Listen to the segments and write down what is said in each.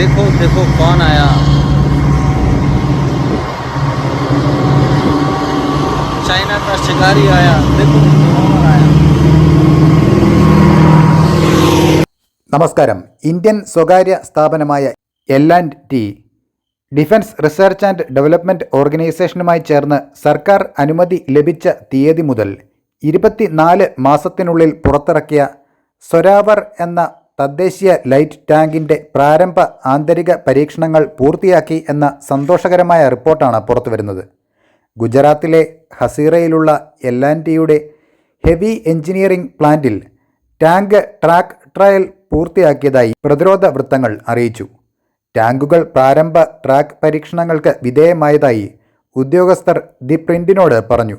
देखो देखो कौन आया चाइना का शिकारी आया देखो कौन आया നമസ്കാരം ഇന്ത്യൻ സ്വകാര്യ സ്ഥാപനമായ L and T defence research and development ഓർഗനൈസേഷനുമായി ചേർന്ന് സർക്കാർ അനുമതി ലഭിച്ച തീയതി മുതൽ ഇരുപത്തിനാല് മാസത്തിനുള്ളിൽ പുറത്തിറക്കിയ സൊരാവർ എന്ന തദ്ദേശീയ ലൈറ്റ് ടാങ്കിന്റെ പ്രാരംഭ ആന്തരിക പരീക്ഷണങ്ങൾ പൂർത്തിയാക്കി എന്ന സന്തോഷകരമായ റിപ്പോർട്ടാണ് പുറത്തുവരുന്നത്. ഗുജറാത്തിലെ ഹസീറയിലുള്ള എൽ ഹെവി എഞ്ചിനീയറിംഗ് പ്ലാന്റിൽ ടാങ്ക് ട്രാക്ക് ട്രയൽ പൂർത്തിയാക്കിയതായി പ്രതിരോധ വൃത്തങ്ങൾ അറിയിച്ചു. ടാങ്കുകൾ പ്രാരംഭ ട്രാക്ക് പരീക്ഷണങ്ങൾക്ക് വിധേയമായതായി ഉദ്യോഗസ്ഥർ ദി പ്രിന്റിനോട് പറഞ്ഞു.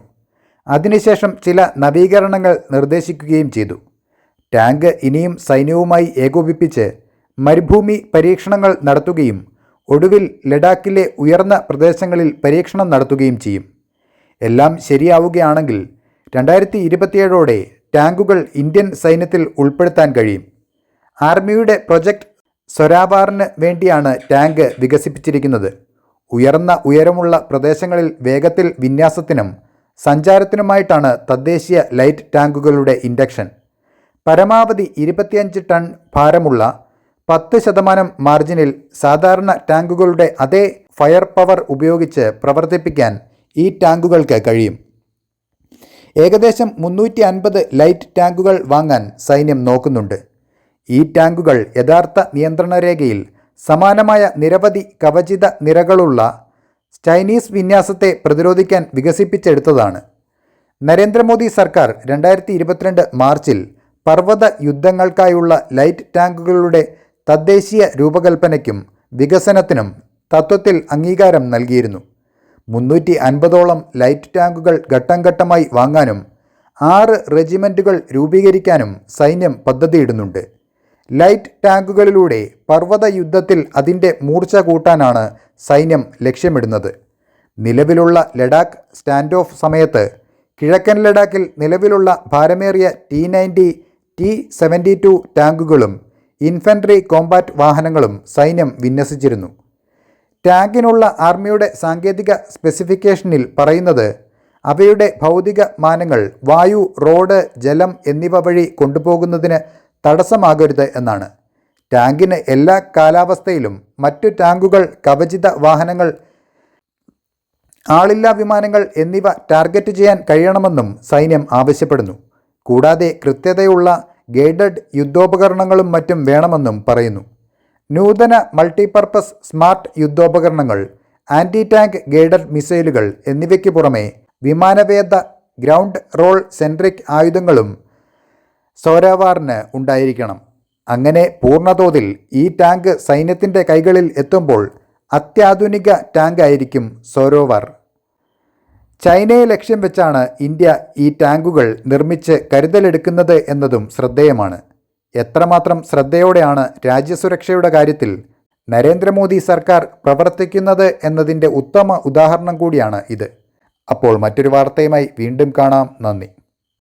അതിനുശേഷം ചില നവീകരണങ്ങൾ നിർദ്ദേശിക്കുകയും ചെയ്തു. ടാങ്ക് ഇനിയും സൈന്യവുമായി ഏകോപിപ്പിച്ച് മരുഭൂമി പരീക്ഷണങ്ങൾ നടത്തുകയും ഒടുവിൽ ലഡാക്കിലെ ഉയർന്ന പ്രദേശങ്ങളിൽ പരീക്ഷണം നടത്തുകയും ചെയ്യും. എല്ലാം ശരിയാവുകയാണെങ്കിൽ രണ്ടായിരത്തി ഇരുപത്തിയേഴോടെ ടാങ്കുകൾ ഇന്ത്യൻ സൈന്യത്തിൽ ഉൾപ്പെടുത്താൻ കഴിയും. ആർമിയുടെ പ്രൊജക്ട് സൊരാബാറിന് വേണ്ടിയാണ് ടാങ്ക് വികസിപ്പിച്ചിരിക്കുന്നത്. ഉയർന്ന ഉയരമുള്ള പ്രദേശങ്ങളിൽ വേഗത്തിൽ വിന്യാസത്തിനും സഞ്ചാരത്തിനുമായിട്ടാണ് തദ്ദേശീയ ലൈറ്റ് ടാങ്കുകളുടെ ഇൻഡക്ഷൻ. പരമാവധി ഇരുപത്തിയഞ്ച് ടൺ ഭാരമുള്ള പത്ത് ശതമാനം മാർജിനിൽ സാധാരണ ടാങ്കുകളുടെ അതേ ഫയർ പവർ ഉപയോഗിച്ച് പ്രവർത്തിപ്പിക്കാൻ ഈ ടാങ്കുകൾക്ക് കഴിയും. ഏകദേശം മുന്നൂറ്റി അൻപത് ലൈറ്റ് ടാങ്കുകൾ വാങ്ങാൻ സൈന്യം നോക്കുന്നുണ്ട്. ഈ ടാങ്കുകൾ യഥാർത്ഥ നിയന്ത്രണ രേഖയിൽ സമാനമായ നിരവധി കവചിത നിരകളുള്ള ചൈനീസ് വിന്യാസത്തെ പ്രതിരോധിക്കാൻ വികസിപ്പിച്ചെടുത്തതാണ്. നരേന്ദ്രമോദി സർക്കാർ രണ്ടായിരത്തി മാർച്ചിൽ പർവത യുദ്ധങ്ങൾക്കായുള്ള ലൈറ്റ് ടാങ്കുകളുടെ തദ്ദേശീയ രൂപകൽപ്പനയ്ക്കും വികസനത്തിനും തത്വത്തിൽ അംഗീകാരം നൽകിയിരുന്നു. മുന്നൂറ്റി അൻപതോളം ലൈറ്റ് ടാങ്കുകൾ ഘട്ടം ഘട്ടമായി വാങ്ങാനും ആറ് റെജിമെന്റുകൾ രൂപീകരിക്കാനും സൈന്യം പദ്ധതിയിടുന്നുണ്ട്. ലൈറ്റ് ടാങ്കുകളിലൂടെ പർവത യുദ്ധത്തിൽ അതിന്റെ മൂർച്ച കൂട്ടാനാണ് സൈന്യം ലക്ഷ്യമിടുന്നത്. നിലവിലുള്ള ലഡാക്ക് സ്റ്റാൻഡ് ഓഫ് സമയത്ത് കിഴക്കൻ ലഡാക്കിൽ നിലവിലുള്ള ഭാരമേറിയ T ninety T seventy two ടാങ്കുകളും infantry combat വാഹനങ്ങളും സൈന്യം വിന്യസിച്ചിരുന്നു. ടാങ്കിനുള്ള ആർമിയുടെ സാങ്കേതിക സ്പെസിഫിക്കേഷനിൽ പറയുന്നത് അവയുടെ ഭൗതിക മാനങ്ങൾ വായു റോഡ് ജലം എന്നിവ വഴി കൊണ്ടുപോകുന്നതിന് തടസ്സമാകരുത് എന്നാണ്. ടാങ്കിന് എല്ലാ കാലാവസ്ഥയിലും മറ്റു ടാങ്കുകൾ കവചിത വാഹനങ്ങൾ ആളില്ലാ വിമാനങ്ങൾ എന്നിവ ടാർഗറ്റ് ചെയ്യാൻ കഴിയണമെന്നും സൈന്യം ആവശ്യപ്പെടുന്നു. കൂടാതെ കൃത്യതയുള്ള ഗൈഡഡ് യുദ്ധോപകരണങ്ങളും മറ്റും വേണമെന്നും പറയുന്നു. നൂതന മൾട്ടിപർപ്പസ് സ്മാർട്ട് യുദ്ധോപകരണങ്ങൾ ആന്റി ടാങ്ക് ഗൈഡഡ് മിസൈലുകൾ എന്നിവയ്ക്ക് പുറമെ വിമാനവേദ ഗ്രൗണ്ട് റോൾ സെൻട്രിക് ആയുധങ്ങളും സോരാവാറിന് ഉണ്ടായിരിക്കണം. അങ്ങനെ പൂർണതോതിൽ ഈ ടാങ്ക് സൈന്യത്തിന്റെ കൈകളിൽ എത്തുമ്പോൾ അത്യാധുനിക ടാങ്കായിരിക്കും സോരോവാർ. ചൈനയെ ലക്ഷ്യം വെച്ചാണ് ഇന്ത്യ ഈ ടാങ്കുകൾ നിർമ്മിച്ച് കരുതലെടുക്കുന്നത് എന്നതും ശ്രദ്ധേയമാണ്. എത്രമാത്രം ശ്രദ്ധയോടെയാണ് രാജ്യസുരക്ഷയുടെ കാര്യത്തിൽ നരേന്ദ്രമോദി സർക്കാർ പ്രവർത്തിക്കുന്നത് എന്നതിന്റെ ഉത്തമ ഉദാഹരണം കൂടിയാണ് ഇത്. അപ്പോൾ മറ്റൊരു വാർത്തയുമായി വീണ്ടും കാണാം. നന്ദി.